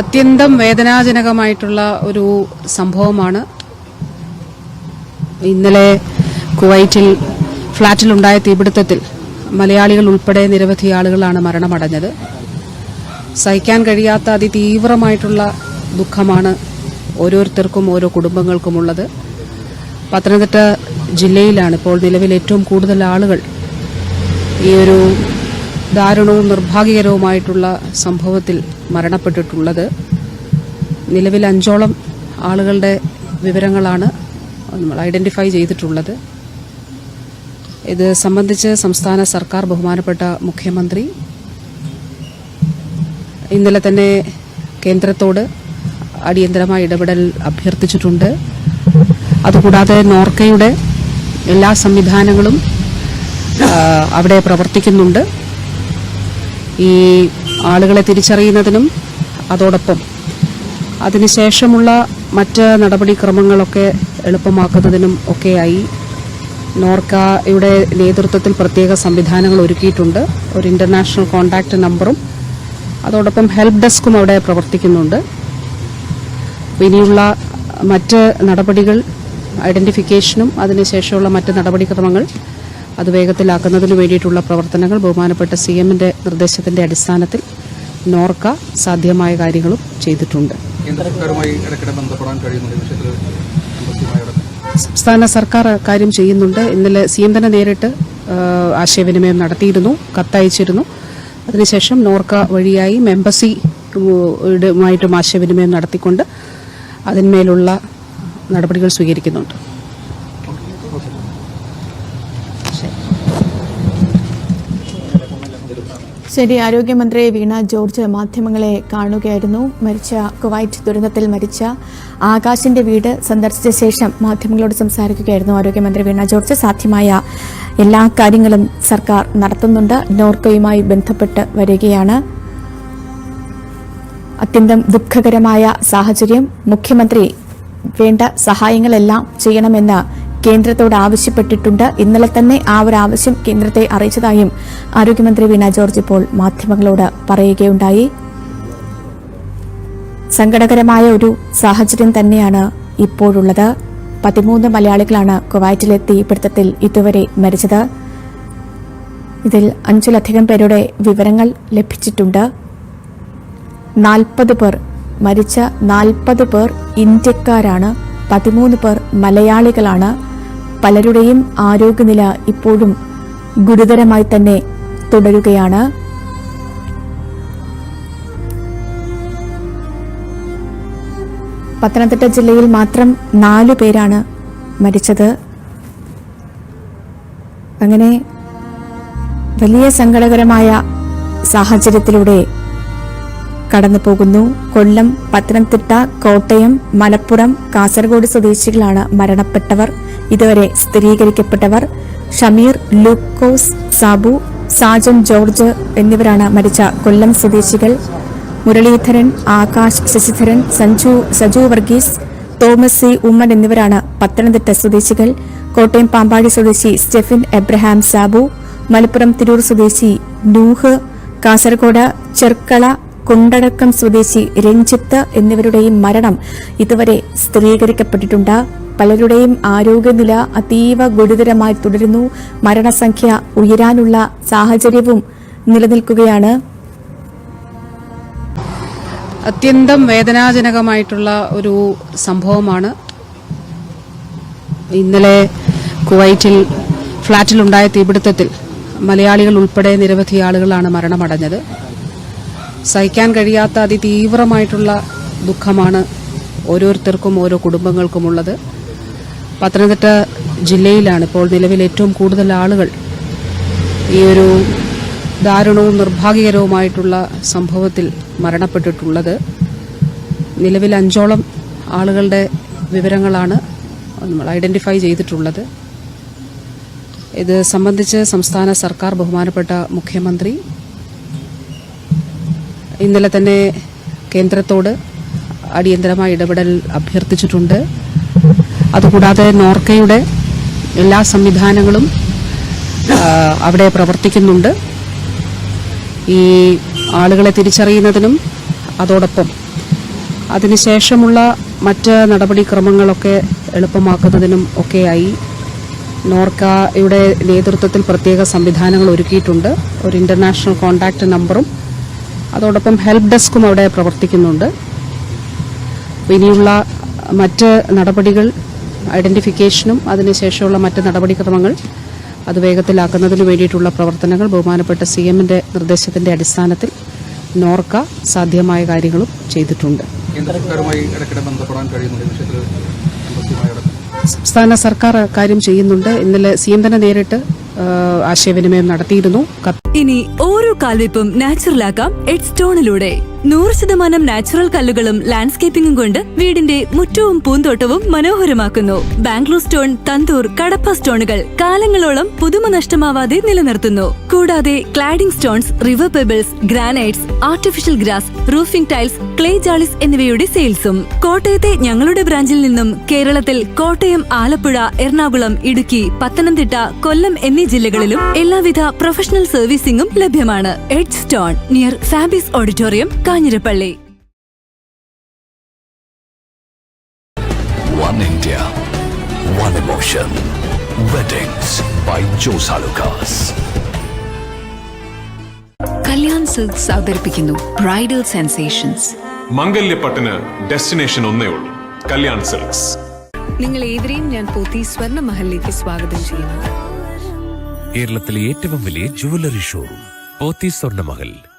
അത്യന്തം വേദനാജനകമായിട്ടുള്ള ഒരു സംഭവമാണ്. ഇന്നലെ കുവൈറ്റിൽ ഫ്ളാറ്റിലുണ്ടായ തീപിടുത്തത്തിൽ മലയാളികൾ ഉൾപ്പെടെ നിരവധി ആളുകളാണ് മരണമടഞ്ഞത്. സഹിക്കാൻ കഴിയാത്ത അതിതീവ്രമായിട്ടുള്ള ദുഃഖമാണ് ഓരോരുത്തർക്കും ഓരോ കുടുംബങ്ങൾക്കുമുള്ളത്. പത്തനംതിട്ട ജില്ലയിലാണ് ഇപ്പോൾ നിലവിൽ ഏറ്റവും കൂടുതൽ ആളുകൾ ഈ ഒരു ദാരുണവും നിർഭാഗ്യകരവുമായിട്ടുള്ള സംഭവത്തിൽ മരണപ്പെട്ടിട്ടുള്ളത്. നിലവിൽ അഞ്ചോളം ആളുകളുടെ വിവരങ്ങളാണ് നമ്മൾ ഐഡന്റിഫൈ ചെയ്തിട്ടുള്ളത്. ഇത് സംബന്ധിച്ച് സംസ്ഥാന സർക്കാർ ബഹുമാനപ്പെട്ട മുഖ്യമന്ത്രി ഇന്നലെ തന്നെ കേന്ദ്രത്തോട് അടിയന്തരമായ ഇടപെടൽ അഭ്യർത്ഥിച്ചിട്ടുണ്ട്. അതുകൂടാതെ നോർക്കയുടെ എല്ലാ സംവിധാനങ്ങളും അവിടെ പ്രവർത്തിക്കുന്നുണ്ട്. ഈ ആളുകളെ തിരിച്ചറിയുന്നതിനും അതോടൊപ്പം അതിനുശേഷമുള്ള മറ്റ് നടപടിക്രമങ്ങളൊക്കെ എളുപ്പമാക്കുന്നതിനും ഒക്കെയായി നോർക്കയുടെ നേതൃത്വത്തിൽ പ്രത്യേക സംവിധാനങ്ങൾ ഒരുക്കിയിട്ടുണ്ട്. ഒരു ഇന്റർനാഷണൽ കോൺടാക്ട് നമ്പറും അതോടൊപ്പം ഹെൽപ്പ് ഡെസ്കും അവിടെ പ്രവർത്തിക്കുന്നുണ്ട്. ഇനിയുള്ള മറ്റ് നടപടികൾ ഐഡന്റിഫിക്കേഷനും അതിനുശേഷമുള്ള മറ്റ് നടപടിക്രമങ്ങൾ അത് വേഗത്തിലാക്കുന്നതിന് വേണ്ടിയിട്ടുള്ള പ്രവർത്തനങ്ങൾ ബഹുമാനപ്പെട്ട സി എമ്മിന്റെ നിർദ്ദേശത്തിന്റെ അടിസ്ഥാനത്തിൽ നോർക്ക സാധ്യമായ കാര്യങ്ങളും ചെയ്തിട്ടുണ്ട്. സംസ്ഥാന സർക്കാർ കാര്യം ചെയ്യുന്നുണ്ട്. ഇന്നലെ സി എം തന്നെ നേരിട്ട് ആശയവിനിമയം നടത്തിയിരുന്നു കത്തയച്ചിരുന്നു. അതിനുശേഷം നോർക്ക വഴിയായി മെമ്പസി യുമായിട്ടും ആശയവിനിമയം നടത്തിക്കൊണ്ട് അതിന്മേലുള്ള നടപടികൾ സ്വീകരിക്കുന്നുണ്ട്. ശരി ആരോഗ്യമന്ത്രി വീണ ജോർജ് മാധ്യമങ്ങളെ കാണുകയായിരുന്നു. മരിച്ച കുവൈറ്റ് ദുരന്തത്തിൽ മരിച്ച ആകാശിന്റെ വീട് സന്ദർശിച്ച ശേഷം മാധ്യമങ്ങളോട് സംസാരിക്കുകയായിരുന്നു ആരോഗ്യമന്ത്രി വീണ ജോർജ്. സാധ്യമായ എല്ലാ കാര്യങ്ങളും സർക്കാർ നടത്തുന്നുണ്ട്. നോർക്കയുമായി ബന്ധപ്പെട്ട് വരികയാണ്. അത്യന്തം ദുഃഖകരമായ സാഹചര്യം. മുഖ്യമന്ത്രി വേണ്ട സഹായങ്ങളെല്ലാം ചെയ്യണമെന്ന് കേന്ദ്രത്തോട് ആവശ്യപ്പെട്ടിട്ടുണ്ട്. ഇന്നലെ തന്നെ ആ ഒരു ആവശ്യം കേന്ദ്രത്തെ അറിയിച്ചതായും ആരോഗ്യമന്ത്രി വീണ ജോർജ് ഇപ്പോൾ മാധ്യമങ്ങളോട് പറയുകയുണ്ടായി. സങ്കടകരമായ ഒരു സാഹചര്യം തന്നെയാണ് ഇപ്പോഴുള്ളത്. പതിമൂന്ന് മലയാളികളാണ് കുവൈറ്റിലെ തീപിടുത്തത്തിൽ ഇതുവരെ മരിച്ചത്. ഇതിൽ അഞ്ചിലധികം പേരുടെ വിവരങ്ങൾ ലഭിച്ചിട്ടുണ്ട്. നാൽപ്പത് പേർ മരിച്ച നാൽപ്പത് പേർ ഇന്ത്യക്കാരാണ്. പതിമൂന്ന് പേർ മലയാളികളാണ്. പലരുടെയും ആരോഗ്യനില ഇപ്പോഴും ഗുരുതരമായി തന്നെ തുടരുകയാണ്. പത്തനംതിട്ട ജില്ലയിൽ മാത്രം നാലു പേരാണ് മരിച്ചത്. അങ്ങനെ വലിയ സങ്കടകരമായ സാഹചര്യത്തിലൂടെ കടന്നു പോകുന്നു. കൊല്ലം പത്തനംതിട്ട കോട്ടയം മലപ്പുറം കാസർഗോഡ് സ്വദേശികളാണ് മരണപ്പെട്ടവർ. ഇതുവരെ സ്ഥിരീകരിക്കപ്പെട്ടവർ ഷമീർ ലൂക്കോസ് സാബു സാജൻ ജോർജ് എന്നിവരാണ് മരിച്ച കൊല്ലം സ്വദേശികൾ. Muraleedharan Akash Sasidharan Sanju Saju Varghese Thomas C. ഉമ്മൻ എന്നിവരാണ് പത്തനംതിട്ട സ്വദേശികൾ. കോട്ടയം പാമ്പാടി സ്വദേശി സ്റ്റെഫിൻ എബ്രഹാം സാബു മലപ്പുറം തിരൂർ സ്വദേശി നൂഹ് കാസർഗോഡ് ചെർക്കള കുണ്ടടക്കം സ്വദേശി രഞ്ജിത്ത് എന്നിവരുടെയും മരണം ഇതുവരെ സ്ഥിരീകരിക്കപ്പെട്ടിട്ടുണ്ട്. പലരുടെയും ആരോഗ്യനില അതീവ ഗുരുതരമായി തുടരുന്നു. മരണസംഖ്യ ഉയരാനുള്ള സാഹചര്യവും നിലനിൽക്കുകയാണ്. അത്യന്തം വേദനാജനകമായിട്ടുള്ള ഒരു സംഭവമാണ്. ഇന്നലെ കുവൈറ്റിൽ ഫ്ളാറ്റിലുണ്ടായ തീപിടുത്തത്തിൽ മലയാളികൾ ഉൾപ്പെടെ നിരവധി ആളുകളാണ് മരണമടഞ്ഞത്. സഹിക്കാൻ കഴിയാത്ത അതിതീവ്രമായിട്ടുള്ള ദുഃഖമാണ് ഓരോരുത്തർക്കും ഓരോ കുടുംബങ്ങൾക്കുമുള്ളത്. പത്തനംതിട്ട ജില്ലയിലാണ് ഇപ്പോൾ നിലവിൽ ഏറ്റവും കൂടുതൽ ആളുകൾ ഈ ഒരു ദാരുണവും നിർഭാഗ്യകരവുമായിട്ടുള്ള സംഭവത്തിൽ മരണപ്പെട്ടിട്ടുള്ളത്. നിലവിൽ അഞ്ചോളം ആളുകളുടെ വിവരങ്ങളാണ് നമ്മൾ ഐഡന്റിഫൈ ചെയ്തിട്ടുള്ളത്. ഇത് സംബന്ധിച്ച് സംസ്ഥാന സർക്കാർ ബഹുമാനപ്പെട്ട മുഖ്യമന്ത്രി ഇന്നലെ തന്നെ കേന്ദ്രത്തോട് അടിയന്തരമായ ഇടപെടൽ അഭ്യർത്ഥിച്ചിട്ടുണ്ട്. അതുകൂടാതെ നോർക്കയുടെ എല്ലാ സംവിധാനങ്ങളും അവിടെ പ്രവർത്തിക്കുന്നുണ്ട്. ഈ ആളുകളെ തിരിച്ചറിയുന്നതിനും അതോടൊപ്പം അതിനുശേഷമുള്ള മറ്റ് നടപടിക്രമങ്ങളൊക്കെ എളുപ്പമാക്കുന്നതിനും ഒക്കെയായി നോർക്കയുടെ നേതൃത്വത്തിൽ പ്രത്യേക സംവിധാനങ്ങൾ ഒരുക്കിയിട്ടുണ്ട്. ഒരു ഇന്റർനാഷണൽ കോൺടാക്ട് നമ്പറും അതോടൊപ്പം ഹെൽപ്പ് ഡെസ്കും അവിടെ പ്രവർത്തിക്കുന്നുണ്ട്. ഇനിയുള്ള മറ്റ് നടപടികൾ ഐഡന്റിഫിക്കേഷനും അതിനുശേഷമുള്ള മറ്റ് നടപടിക്രമങ്ങൾ അത് വേഗത്തിലാക്കുന്നതിന് വേണ്ടിയിട്ടുള്ള പ്രവർത്തനങ്ങൾ ബഹുമാനപ്പെട്ട സി എമ്മിന്റെ നിർദ്ദേശത്തിന്റെ അടിസ്ഥാനത്തിൽ നോർക്ക സാധ്യമായ കാര്യങ്ങളും ചെയ്തിട്ടുണ്ട്. സംസ്ഥാന സർക്കാർ കാര്യം ചെയ്യുന്നുണ്ട്. ഇന്നലെ സി എം തന്നെ നേരിട്ട് ആശയവിനിമയം നടത്തിയിരുന്നു. ഇനി ഓരോ കാൽവെപ്പും നാച്ചുറൽ ആക്കാം എഡ് സ്റ്റോണിലൂടെ നൂറ് ശതമാനം നാച്ചുറൽ കല്ലുകളും ലാൻഡ്സ്കേപ്പിംഗും കൊണ്ട് വീടിന്റെ മുറ്റവും പൂന്തോട്ടവും മനോഹരമാക്കുന്നു. ബാംഗ്ലൂർ സ്റ്റോൺ തന്തൂർ കടപ്പ സ്റ്റോണുകൾ കാലങ്ങളോളം പുതുമ നഷ്ടമാവാതെ നിലനിർത്തുന്നു. കൂടാതെ cladding stones river pebbles granites artificial grass roofing tiles clay jalis എന്നിവയുടെ സെയിൽസും. കോട്ടയത്തെ ഞങ്ങളുടെ ബ്രാഞ്ചിൽ നിന്നും കേരളത്തിൽ കോട്ടയം ആലപ്പുഴ എറണാകുളം ഇടുക്കി പത്തനംതിട്ട കൊല്ലം എന്നീ ജില്ലകളിലും എല്ലാവിധ പ്രൊഫഷണൽ സർവീസിംഗും ലഭ്യമാണ്. Edge stone near Fabis auditorium Kanjirappally. One India, one emotion. Weddings by Josa Lucas. Kalyan silks അവതരിപ്പിക്കുന്നു ബ്രൈഡൽ സെൻസേഷൻസ്. മംഗല്യപ്പട്ടിന് ഡെസ്റ്റിനേഷൻ ഒന്നേ ഉള്ളൂ. കല്യാൺ സിൽക്സ്. നിങ്ങൾ ഏതിനെയും ഞാൻ പോത്തി സ്വർണ മഹലിലേക്ക് സ്വാഗതം ചെയ്യുന്നു. കേരളത്തിലെ ഏറ്റവും വലിയ ജുവലറി ഷോറൂം പോത്തി സ്വർണമഹൽ